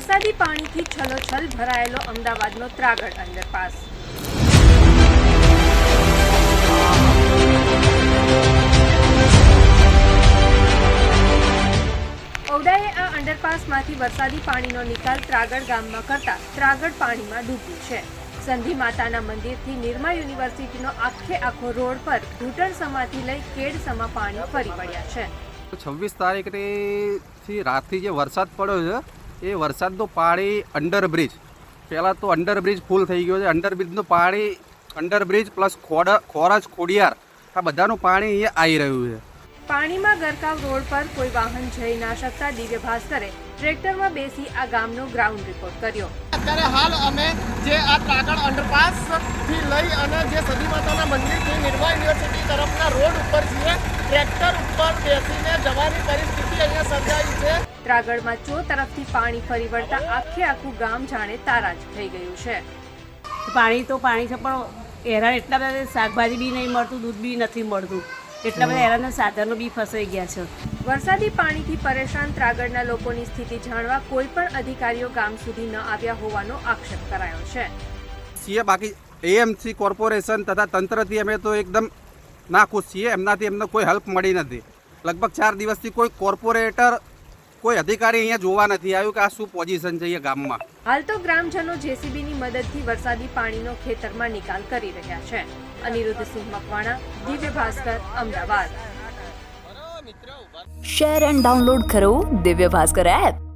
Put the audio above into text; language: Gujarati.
વરસાદી પાણીથી છલોછલ ભરાયેલો અમદાવાદનો ત્રાગડ અંડરપાસ. ઔડાએ આ અંડરપાસમાંથી વરસાદી પાણીનો નિકાલ ત્રાગડ ગામમાં કરતા ત્રાગડ પાણીમાં ડૂબ્યું છે. સંધિ માતાના મંદિરથી નિરમા યુનિવર્સિટીનો આખે આખો રોડ પર ઘૂંટણ સમાથી લઈ કેડ સમા પાણી ફરી વળ્યા છે. છવ્વીસ તારીખથી રાતથી જે વરસાદ પડ્યો છે એ વરસાદનું પાણી અંડરબ્રિજ પહેલાં તો અંડરબ્રિજ ફૂલ થઈ ગયો છે. અંડરબ્રિજનું પાણી અંડરબ્રિજ પ્લસ ખોડ ખોરજ ખોડિયાર આ બધાનું પાણી અહીંયા આવી રહ્યું છે. પાણીમાં ગરકાવ રોડ પર કોઈ વાહન જઈ ના શકતા દિવ્ય ભાસ્કરે ટ્રેક્ટરમાં બેસી આ ગામનો ગ્રાઉન્ડ રિપોર્ટ કર્યો. અત્યારે હાલ અમે જે આ ત્રાગડ અંડરપાસથી લઈ અને જે સદી માતાના મંદિરથી નિર્મા યુનિવર્સિટી તરફના રોડ ઉપર છીએ ટ્રેક્ટર ઉપર બેસીને જવાની પરિસ્થિતિ અહીંયા સર્જાઈ છે ચો તરફથી પાણી ફરી વળતા આખે આખું ગામ જાણે તારાજ થઈ ગયું છે. પાણી તો પાણી છે પણ હેરાન એટલા બધા શાકભાજી બી નહીં મળતું દૂધ બી નથી મળતું. એટલા બધા હેરાન સાધનો બી ફસાઈ ગયા છે. વરસાદી પાણીથી પરેશાન ત્રાગડના લોકોની સ્થિતિ જાણવા કોઈ પણ અધિકારીઓ ગામ સુધી ન આવ્યા હોવાનો આક્ષેપ કરાયો છે. સીએ બાકી એએમસી કોર્પોરેશન તથા તંત્રથી અમે તો એકદમ નાખુશ છીએ એમનાથી એમને કોઈ હેલ્પ મળી નથી. લગભગ ચાર દિવસથી કોઈ કોર્પોરેટર કોઈ અધિકારી અહીંયા જોવા નથી આવ્યું કે આ શું પોઝિશન છે અહીંયા ગામમાં? હાલ તો ગ્રામજનો જેસીબીની મદદથી વરસાદી પાણીનો ખેતરમાં નિકાલ કરી રહ્યા છે. અનિરુદ્ધસિંહ મકવાણા દિવ્ય ભાસ્કર અમદાવાદ. મિત્રો શેર એન્ડ ડાઉનલોડ કરો દિવ્ય ભાસ્કર એપ